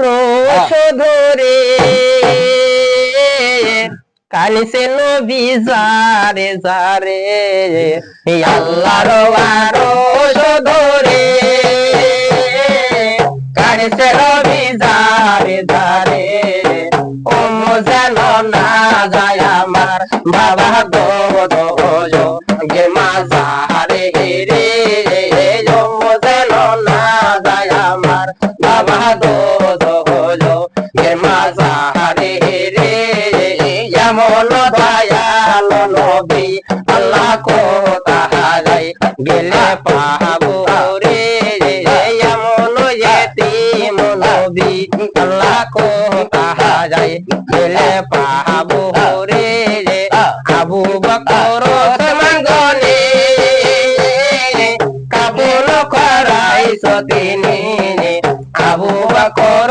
রোষধরে কানিসে নবী জারে এই আল্লাহর আরও ধরে কানিসে নবী জারে জারে ও যেন না যায় আমার বাবা গো, গে মাজারে রে। এমন দয়াল নবী, আল্লাহ কো তাহারাই গেলে রে। আল্লাহ কো তাহারাই গেলে রে। আবু বকর কাবুল করাই আবু বকর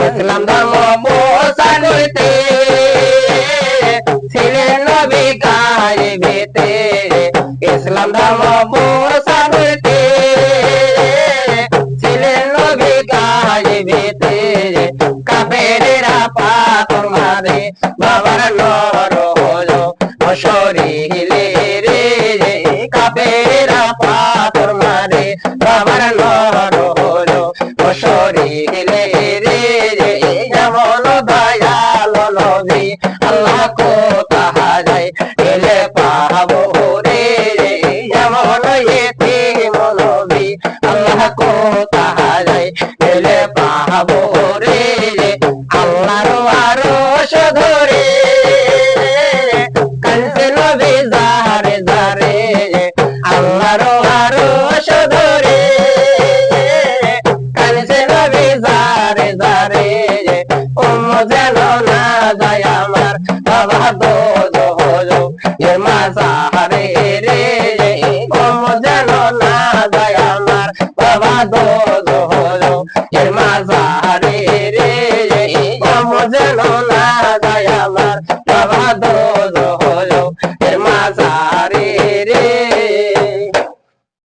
ইসলাম ধর্ম মোসানুতে ছিলেন নবী গায়ে বেতে ইসলাম ধর্ম মোসানুতে ছিলেন নবী গায়ে বেতে পাথর মারে, বাবার নর হলো শরীরে রে কাপেরেরা আল্লাহ কো তাহারাই এলে পাহাবো রে। যেমন এতিম নবী আল্লাহ কো তাহারাই এলে পাহাবো রে। আল্লাহর আরও ধরে কানসে নবী জারে জারে আল্লাহর আরও ধরে কানসে নবী জারে জারে ওম যেন না যায় আমার বাবা দো দো হলো রে কম যেন না যায় আমার বাবা দো হলো এর মাজারে রে কম যেন